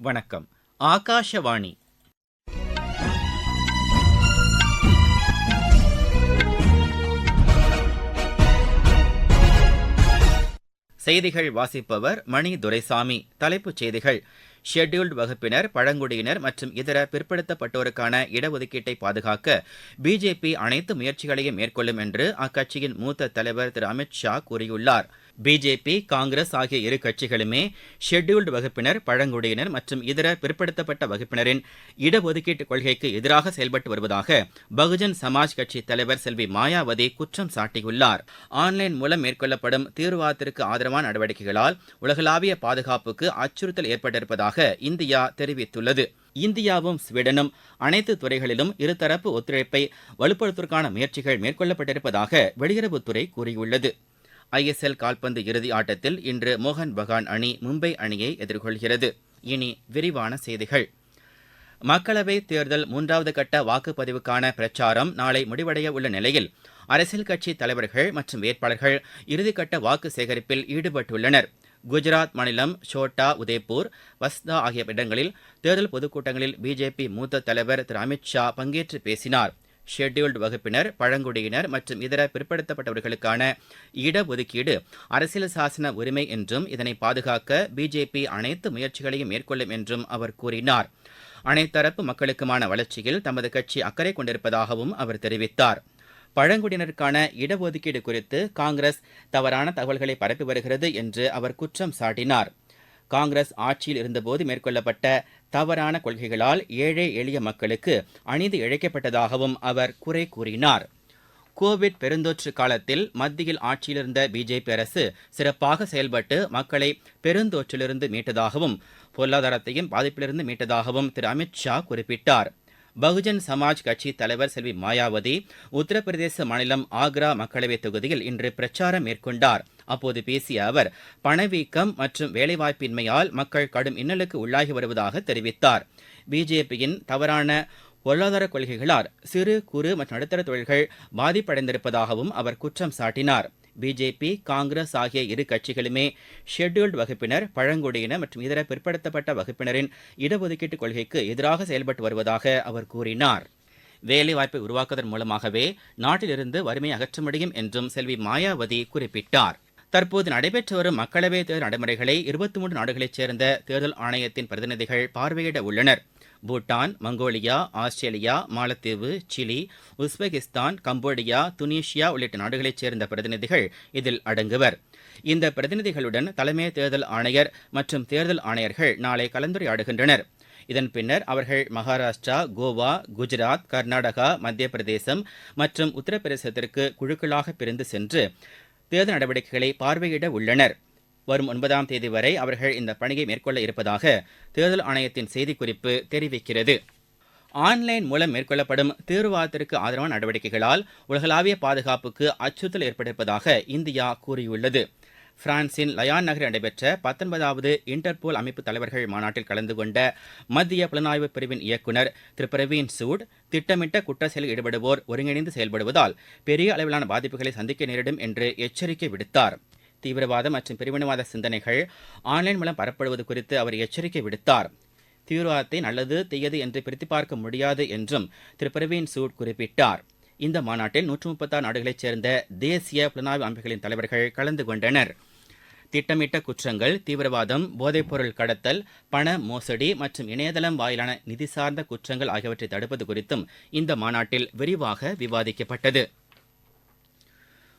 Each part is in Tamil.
வணக்கம். ஆகாஷவாணி. செய்திகள் வாசிப்பவர் மணி துரைசாமி. தலைப்புச் செய்திகள். ஷெட்யூல்டு வகுப்பினர் பழங்குடியினர் மற்றும் இதர பிற்படுத்தப்பட்டோருக்கான இடஒதுக்கீட்டை பாதுகாக்க பிஜேபி அனைத்து முயற்சிகளையும் மேற்கொள்ளும் என்று அக்கட்சியின் மூத்த தலைவர் திரு அமித் ஷா கூறியுள்ளார். பிஜேபி காங்கிரஸ் ஆகிய இரு கட்சிகளுமே ஷெட்யூல்டு வகுப்பினர் பழங்குடியினர் மற்றும் இதர பிற்படுத்தப்பட்ட வகுப்பினரின் இடஒதுக்கீட்டு கொள்கைக்கு எதிராக செயல்பட்டு வருவதாக பகுஜன் சமாஜ் கட்சி தலைவர் செல்வி மாயாவதி குற்றம் சாட்டியுள்ளார். ஆன்லைன் மூலம் மேற்கொள்ளப்படும் தீவிரவாதத்திற்கு ஆதரவான நடவடிக்கைகளால் உலகளாவிய பாதுகாப்புக்கு அச்சுறுத்தல் ஏற்பட்டிருப்பதாக இந்தியா தெரிவித்துள்ளது. இந்தியாவும் ஸ்வீடனும் அனைத்து துறைகளிலும் இருதரப்பு ஒத்துழைப்பை வலுப்படுத்துவதற்கான முயற்சிகள் மேற்கொள்ளப்பட்டிருப்பதாக வெளியுறவுத்துறை கூறியுள்ளது. ஐஎஸ்எல் கால்பந்து இறுதி ஆட்டத்தில் இன்று மோகன் பகான் அணி மும்பை அணியை எதிர்கொள்கிறது. இனி விரிவான செய்திகள். மக்களவைத் தேர்தல் மூன்றாவது கட்ட வாக்குப்பதிவுக்கான பிரச்சாரம் நாளை முடிவடைய உள்ள நிலையில் அரசியல் கட்சி தலைவர்கள் மற்றும் வேட்பாளர்கள் இறுதிக்கட்ட வாக்கு சேகரிப்பில் ஈடுபட்டுள்ளனர். குஜராத் மாநிலம் ஷோட்டா உதய்பூர் வஸ்தா ஆகிய இடங்களில் தேர்தல் பொதுக்கூட்டங்களில் பிஜேபி மூத்த தலைவர் திரு அமித் ஷா பங்கேற்று பேசினார். ஷெட்யூல்டு வகுப்பினர் பழங்குடியினர் மற்றும் இதர பிற்படுத்தப்பட்டவர்களுக்கான இடஒதுக்கீடு அரசியல் சாசன உரிமை என்றும் இதனை பாதுகாக்க பிஜேபி அனைத்து முயற்சிகளையும் மேற்கொள்ளும் என்றும் அவர் கூறினார். அனைத்தரப்பு மக்களுக்குமான வளர்ச்சியில் தமது கட்சி அக்கறை கொண்டிருப்பதாகவும் அவர் தெரிவித்தார். பழங்குடியினருக்கான இடஒதுக்கீடு குறித்து காங்கிரஸ் தவறான தகவல்களை பரப்பி வருகிறது என்று அவர் குற்றம் சாட்டினார். காங்கிரஸ் ஆட்சியில் இருந்தபோது மேற்கொள்ளப்பட்ட தவறான கொள்கைகளால் ஏழை எளிய மக்களுக்கு அநீதி இழைக்கப்பட்டதாகவும் அவர் குறை கூறினார். கோவிட் பெருந்தொற்று காலத்தில் மத்தியில் ஆட்சியில் இருந்த பிஜேபி அரசு சிறப்பாக செயல்பட்டு மக்களை பெருந்தொற்றிலிருந்து மீட்டதாகவும் பொருளாதாரத்தையும் பாதிப்பிலிருந்து மீட்டதாகவும் திரு அமித் ஷா குறிப்பிட்டார். பகுஜன் சமாஜ் கட்சி தலைவர் செல்வி மாயாவதி உத்தரப்பிரதேச மாநிலம் ஆக்ரா மக்களவைத் தொகுதியில் இன்று பிரச்சாரம் மேற்கொண்டார். அப்போது பேசிய அவர் பணவீக்கம் மற்றும் வேலைவாய்ப்பின்மையால் மக்கள் கடும் இன்னலுக்கு உள்ளாகி வருவதாக தெரிவித்தார். பிஜேபியின் தவறான பொருளாதார கொள்கைகளால் சிறு குறு மற்றும் நடுத்தர தொழில்கள் பாதிப்படைந்திருப்பதாகவும் அவர் குற்றம் சாட்டினார். பிஜேபி காங்கிரஸ் ஆகிய இரு கட்சிகளுமே ஷெட்யூல்டு வகுப்பினர் பழங்குடியினர் மற்றும் இதர பிற்படுத்தப்பட்ட வகுப்பினரின் இடஒதுக்கீட்டு கொள்கைக்கு எதிராக செயல்பட்டு வருவதாக அவர் கூறினார். வேலைவாய்ப்பை உருவாக்குவதன் மூலமாகவே நாட்டிலிருந்து வறுமையை அகற்ற முடியும் என்றும் செல்வி மாயாவதி குறிப்பிட்டார். தற்போது நடைபெற்று வரும் மக்களவைத் தேர்தல் நடைமுறைகளை இருபத்தி மூன்று நாடுகளைச் சேர்ந்த தேர்தல் ஆணையத்தின் பிரதிநிதிகள் பார்வையிட உள்ளனர். பூட்டான் மங்கோலியா ஆஸ்திரேலியா மாலத்தீவு சிலி உஸ்பெகிஸ்தான் கம்போடியா துனிஷியா உள்ளிட்ட நாடுகளைச் சேர்ந்த பிரதிநிதிகள் இதில் அடங்குவர். இந்த பிரதிநிதிகளுடன் தலைமை தேர்தல் ஆணையர் மற்றும் தேர்தல் ஆணையர்கள் நாளை கலந்துரையாடுகின்றனர். இதன் பின்னர் அவர்கள் மகாராஷ்டிரா கோவா குஜராத் கர்நாடகா மத்திய பிரதேசம் மற்றும் உத்தரப்பிரதேசத்திற்கு குழுக்களாக பிரிந்து சென்று தேர்தல் நடவடிக்கைகளை பார்வையிட உள்ளனர். வரும் ஒன்பதாம் தேதி வரை அவர்கள் இந்த பணியை மேற்கொள்ள இருப்பதாக தேர்தல் ஆணையத்தின் செய்திக்குறிப்பு தெரிவிக்கிறது. ஆன்லைன் மூலம் மேற்கொள்ளப்படும் தீவிரவாதத்திற்கு ஆதரவான நடவடிக்கைகளால் உலகளாவிய பாதுகாப்புக்கு அச்சுறுத்தல் ஏற்பட்டிருப்பதாக இந்தியா கூறியுள்ளது. பிரான்சின் லயான் நகரில் நடைபெற்ற பத்தொன்பதாவது இன்டர்போல் அமைப்பு தலைவர்கள் மாநாட்டில் கலந்து கொண்ட மத்திய புலனாய்வு பிரிவின் இயக்குநர் திரு. பிரவீன் சூட் திட்டமிட்ட குற்ற செயலில் ஈடுபடுவோர் ஒருங்கிணைந்து செயல்படுவதால் பெரிய அளவிலான பாதிப்புகளை சந்திக்க நேரிடும் என்று எச்சரிக்கை விடுத்தார். தீவிரவாத மற்றும் பிரிவினவாத சிந்தனைகள் ஆன்லைன் மூலம் பரப்படுவது குறித்து அவர் எச்சரிக்கை விடுத்தார். தீவிரவாதத்தை நல்லது தீயது என்று பிரித்து பார்க்க முடியாது என்றும் திரு. பிரவீன் சூட் குறிப்பிட்டார். இந்த மாநாட்டில் நூற்று முப்பத்தாறு நாடுகளைச் சேர்ந்த தேசிய புலனாய்வு அமைப்புகளின் தலைவர்கள் கலந்து கொண்டனர். திட்டமிட்ட குற்றங்கள் தீவிரவாதம் போதைப்பொருள் கடத்தல் பண மோசடி மற்றும் இணையதளம் வாயிலான நிதி சார்ந்த குற்றங்கள் ஆகியவற்றை தடுப்பது குறித்தும் இந்த மாநாட்டில் விரிவாக விவாதிக்கப்பட்டது.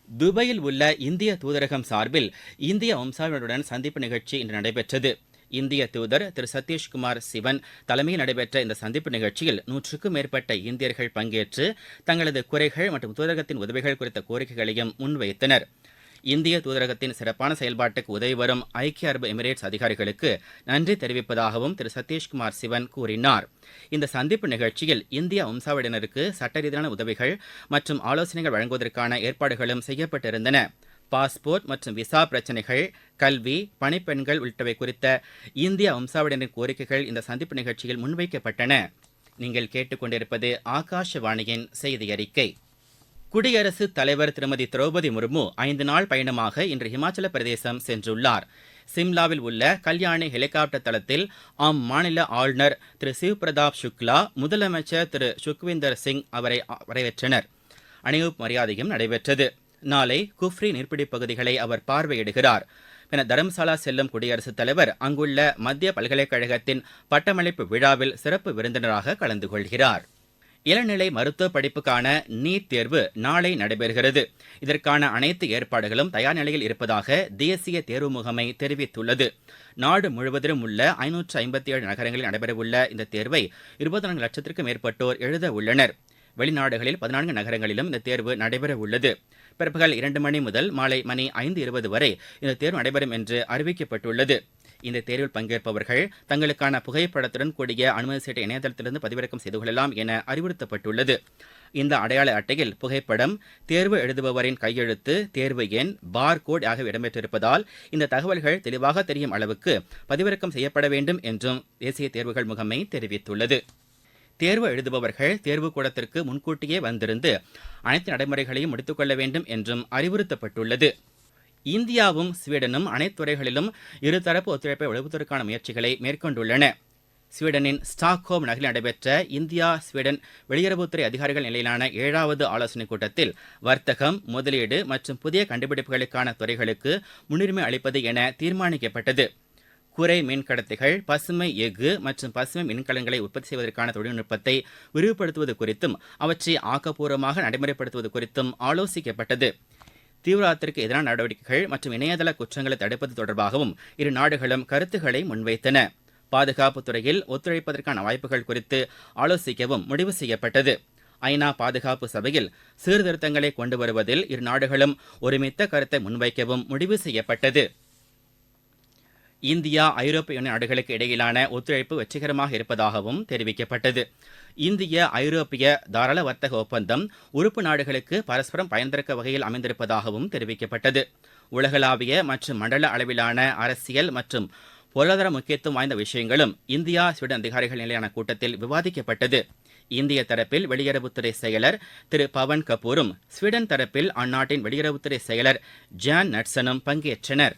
துபாயில் உள்ள இந்திய தூதரகம் சார்பில் இந்திய வம்சாவினருடன் சந்திப்பு நிகழ்ச்சி இன்று நடைபெற்றது. இந்திய தூதர் திரு சதீஷ்குமார் சிவன் தலைமையில் நடைபெற்ற இந்த சந்திப்பு நிகழ்ச்சியில் நூற்றுக்கும் மேற்பட்ட இந்தியர்கள் பங்கேற்று தங்களது குறைகள் மற்றும் தூதரகத்தின் உதவிகள் குறித்த கோரிக்கைகளையும் முன்வைத்தனர். இந்திய தூதரகத்தின் சிறப்பான செயல்பாட்டுக்கு உதவி வரும் ஐக்கிய அரபு எமிரேட்ஸ் அதிகாரிகளுக்கு நன்றி தெரிவிப்பதாகவும் திரு சதீஷ்குமார் சிவன் கூறினார். இந்த சந்திப்பு நிகழ்ச்சியில் இந்திய வம்சாவளியினருக்கு சட்ட ரீதியான உதவிகள் மற்றும் ஆலோசனைகள் வழங்குவதற்கான ஏற்பாடுகளும் செய்யப்பட்டிருந்தன. பாஸ்போர்ட் மற்றும் விசா பிரச்சினைகள் கல்வி பணிப்பெண்கள் உள்ளிட்டவை குறித்த இந்திய வம்சாவளியினரின் கோரிக்கைகள் இந்த சந்திப்பு நிகழ்ச்சியில் முன்வைக்கப்பட்டன. நீங்கள் கேட்டுக்கொண்டிருப்பது ஆகாஷவாணியின் செய்தி அறிக்கை குடியரசுத் தலைவர் திருமதி திரௌபதி முர்மு ஐந்து நாள் பயணமாக இன்று ஹிமாச்சல பிரதேசம் சென்றுள்ளார். சிம்லாவில் உள்ள கல்யாணி ஹெலிகாப்டர் தளத்தில் அம்மாநில ஆளுநர் திரு சிவ் பிரதாப் சுக்லா முதலமைச்சர் திரு சுக்விந்தர் சிங் அவரை வரவேற்றனர். அணிவகுப்பு மரியாதையும் நடைபெற்றது. நாளை குஃப்ரி நீர்ப்பிடிப் பகுதிகளை அவர் பார்வையிடுகிறார். என தரம்சாலா செல்லும் குடியரசுத் தலைவர் அங்குள்ள மத்திய பல்கலைக்கழகத்தின் பட்டமளிப்பு விழாவில் சிறப்பு விருந்தினராக கலந்து கொள்கிறார். இளநிலை மருத்துவ படிப்புக்கான நீட் தேர்வு நாளை நடைபெறுகிறது. இதற்கான அனைத்து ஏற்பாடுகளும் தயார் நிலையில் இருப்பதாக தேசிய தேர்வு முகமை தெரிவித்துள்ளது. நாடு முழுவதிலும் உள்ள ஐநூற்று ஐம்பத்தி ஏழு நகரங்களில் நடைபெறவுள்ள இந்த தேர்வை இருபத்தி நான்கு லட்சத்திற்கும் மேற்பட்டோர் எழுத உள்ளனர். வெளிநாடுகளில் பதினான்கு நகரங்களிலும் இந்த தேர்வு நடைபெற உள்ளது பிற்பகல் இரண்டு மணி முதல் மாலை மணி ஐந்து இருபது வரை இந்த தேர்வு நடைபெறும் என்று அறிவிக்கப்பட்டுள்ளது. இந்த தேர்வில் பங்கேற்பவர்கள் தங்களுக்கான புகைப்படத்துடன் கூடிய அனுமதி சீட்டை இணையதளத்திலிருந்து பதிவிறக்கம் செய்து கொள்ளலாம் என அறிவுறுத்தப்பட்டுள்ளது. இந்த அடையாள அட்டையில் புகைப்படம் தேர்வு எழுதுபவரின் கையெழுத்து தேர்வு எண் பார் கோட் ஆகியவை இடம்பெற்றிருப்பதால் இந்த தகவல்கள் தெளிவாக தெரியும் அளவுக்கு பதிவிறக்கம் செய்யப்பட வேண்டும் என்றும் தேசிய தேர்வுகள் முகமை தெரிவித்துள்ளது. தேர்வு எழுதுபவர்கள் தேர்வு கூடத்திற்கு முன்கூட்டியே வந்திருந்து அனைத்து நடைமுறைகளையும் முடித்துக்கொள்ள வேண்டும் என்றும் அறிவுறுத்தப்பட்டுள்ளது. இந்தியாவும் ஸ்வீடனும் அனைத்து துறைகளிலும் இருதரப்பு ஒத்துழைப்பை வலுப்படுத்துவதற்கான முயற்சிகளை மேற்கொண்டுள்ளன. ஸ்வீடனின் ஸ்டாக்ஹோம் நகரில் நடைபெற்ற இந்தியா ஸ்வீடன் வெளியுறவுத்துறை அதிகாரிகள் நிலையிலான ஏழாவது ஆலோசனைக் கூட்டத்தில் வர்த்தகம் முதலீடு மற்றும் புதிய கண்டுபிடிப்புகளுக்கான துறைகளுக்கு முன்னுரிமை அளிப்பது என தீர்மானிக்கப்பட்டது. குறை மின்கடத்திகள் பசுமை எஃகு மற்றும் பசுமை மின்கலங்களை உற்பத்தி செய்வதற்கான தொழில்நுட்பத்தை விரிவுபடுத்துவது குறித்தும் அவற்றை ஆக்கப்பூர்வமாக நடைமுறைப்படுத்துவது குறித்தும் ஆலோசிக்கப்பட்டது. தீவிரவாதத்திற்கு எதிரான நடவடிக்கைகள் மற்றும் இணையதள குற்றங்களை தடுப்பது தொடர்பாகவும் இரு நாடுகளும் கருத்துக்களை முன்வைத்தன. பாதுகாப்பு துறையில் ஒத்துழைப்பதற்கான வாய்ப்புகள் குறித்து ஆலோசிக்கவும் முடிவு செய்யப்பட்டது. ஐநா பாதுகாப்பு சபையில் சீர்திருத்தங்களை கொண்டு வருவதில் இரு நாடுகளும் ஒருமித்த கருத்தை முன்வைக்கவும் முடிவு செய்யப்பட்டது. இந்தியா ஐரோப்பிய யூனியன் நாடுகளுக்கு இடையிலான ஒத்துழைப்பு வெற்றிகரமாக இருப்பதாகவும் தெரிவிக்கப்பட்டது. இந்திய ஐரோப்பிய தாராள வர்த்தக ஒப்பந்தம் உறுப்பு நாடுகளுக்கு பரஸ்பரம் பயன் வகையில் அமைந்திருப்பதாகவும் தெரிவிக்கப்பட்டது. உலகளாவிய மற்றும் மண்டல அளவிலான அரசியல் மற்றும் பொருளாதார முக்கியத்துவம் வாய்ந்த விஷயங்களும் இந்தியா ஸ்வீடன் அதிகாரிகள் நிலையான கூட்டத்தில் விவாதிக்கப்பட்டது. இந்திய தரப்பில் வெளியுறவுத்துறை செயலர் திரு பவன் கபூரும் ஸ்வீடன் தரப்பில் அந்நாட்டின் வெளியுறவுத்துறை செயலர் ஜான் நட்சனும் பங்கேற்றனர்.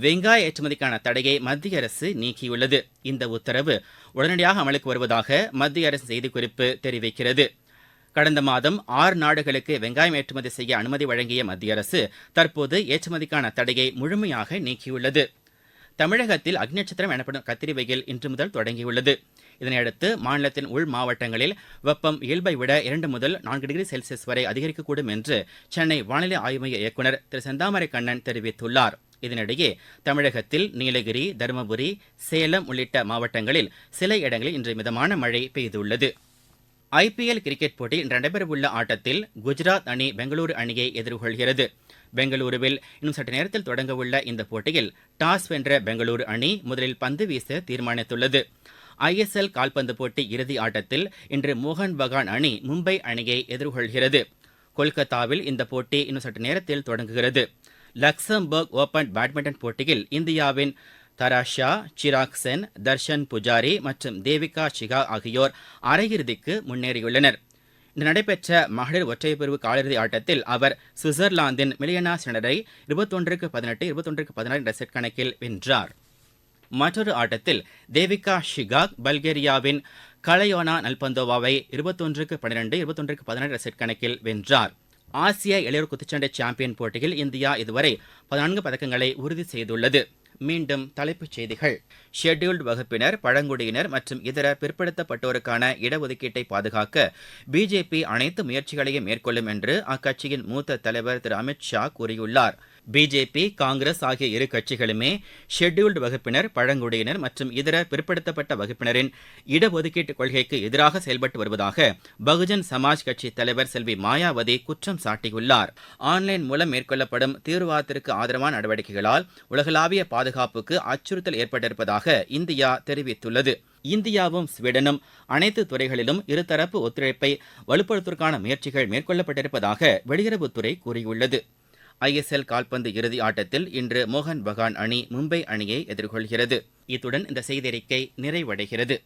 வெங்காய ஏற்றுமதிக்கான தடையை மத்திய அரசு நீக்கியுள்ளது. இந்த உத்தரவு உடனடியாக அமலுக்கு வருவதாக மத்திய அரசு செய்திக்குறிப்பு தெரிவிக்கிறது. கடந்த மாதம் ஆறு நாடுகளுக்கு வெங்காயம் ஏற்றுமதி செய்ய அனுமதி வழங்கிய மத்திய அரசு தற்போது ஏற்றுமதிக்கான தடையை முழுமையாக நீக்கியுள்ளது. தமிழகத்தில் அக்னிநட்சத்திரம் எனப்படும் கத்திரி வெயில் இன்று முதல் தொடங்கியுள்ளது. இதனையடுத்து மாநிலத்தின் உள் மாவட்டங்களில் வெப்பம் இயல்பை விட இரண்டு முதல் நான்கு டிகிரி செல்சியஸ் வரை அதிகரிக்கக்கூடும் என்று சென்னை வானிலை ஆய்வு மைய இயக்குநர் திரு செந்தாமரை கண்ணன் தெரிவித்துள்ளார். இதனிடையே தமிழகத்தில் நீலகிரி தருமபுரி சேலம் உள்ளிட்ட மாவட்டங்களில் சில இடங்களில் இன்று மிதமான மழை பெய்துள்ளது. ஐபிஎல் கிரிக்கெட் போட்டி இன்று நடைபெறவுள்ள ஆட்டத்தில் குஜராத் அணி பெங்களூரு அணியை எதிர்கொள்கிறது. பெங்களூருவில் இன்னும் சற்று நேரத்தில் தொடங்கவுள்ள இந்த போட்டியில் டாஸ் வென்ற பெங்களூரு அணி முதலில் பந்து வீச தீர்மானித்துள்ளது. ஐஎஸ்எல் கால்பந்து போட்டி இறுதி ஆட்டத்தில் இன்று மோகன் பகான் அணி மும்பை அணியை எதிர்கொள்கிறது. கொல்கத்தாவில் இந்த போட்டி இன்னும் சற்று நேரத்தில் தொடங்குகிறது. லக்சம்பர்க் ஓபன் பேட்மிண்டன் போட்டியில் இந்தியாவின் தராஷா சிராக் சென் தர்ஷன் புஜாரி மற்றும் தேவிகா ஷிகா ஆகியோர் அரையிறுதிக்கு முன்னேறியுள்ளனர். இன்று நடைபெற்ற மகளிர் ஒற்றையர் பிரிவு காலிறுதி ஆட்டத்தில் அவர் சுவிட்சர்லாந்தின் மிலியனா சினரை இருபத்தொன்றுக்கு பதினெட்டு இருபத்தொன்றுக்கு பதினாறு என்ற செட் கணக்கில் வென்றார். மற்றொரு ஆட்டத்தில் தேவிகா ஷிகாக் பல்கேரியாவின் கலையோனா நல்பந்தோவாவை இருபத்தொன்றுக்கு பன்னிரெண்டு இருபத்தொன்றுக்கு பதினாறு செட் கணக்கில் வென்றார். ஆசிய இளையோர் குத்துச்சண்டை சாம்பியன் போட்டியில் இந்தியா இதுவரை பதினான்கு பதக்கங்களை உறுதி செய்துள்ளது. மீண்டும் தலைப்புச் செய்திகள். ஷெட்யூல்டு வகுப்பினர் பழங்குடியினர் மற்றும் இதர பிற்படுத்தப்பட்டோருக்கான இடஒதுக்கீட்டை பாதுகாக்க பிஜேபி அனைத்து முயற்சிகளையும் மேற்கொள்ளும் என்று அக்கட்சியின் மூத்த தலைவர் திரு அமித் ஷா கூறியுள்ளார். பிஜேபி காங்கிரஸ் ஆகிய இரு கட்சிகளுமே ஷெட்யூல்டு வகுப்பினர் பழங்குடியினர் மற்றும் இதர பிற்படுத்தப்பட்ட வகுப்பினரின் இடஒதுக்கீட்டு கொள்கைக்கு எதிராக செயல்பட்டு வருவதாக பகுஜன் சமாஜ் கட்சி தலைவர் செல்வி மாயாவதி குற்றம் சாட்டியுள்ளார். ஆன்லைன் மூலம் மேற்கொள்ளப்படும் தீவிரவாதத்திற்கு ஆதரவான நடவடிக்கைகளால் உலகளாவிய பாதுகாப்புக்கு அச்சுறுத்தல் ஏற்பட்டிருப்பதாக இந்தியா தெரிவித்துள்ளது. இந்தியாவும் ஸ்வீடனும் அனைத்து துறைகளிலும் இருதரப்பு ஒத்துழைப்பை வலுப்படுத்துவதற்கான முயற்சிகள் மேற்கொள்ளப்பட்டிருப்பதாக வெளியுறவுத்துறை கூறியுள்ளது. ஐஎஸ்எல் கால்பந்து இறுதி ஆட்டத்தில் இன்று மோகன் பகான் அணி மும்பை அணியை எதிர்கொள்கிறது. இத்துடன் இந்த செய்தியறிக்கை நிறைவடைகிறது.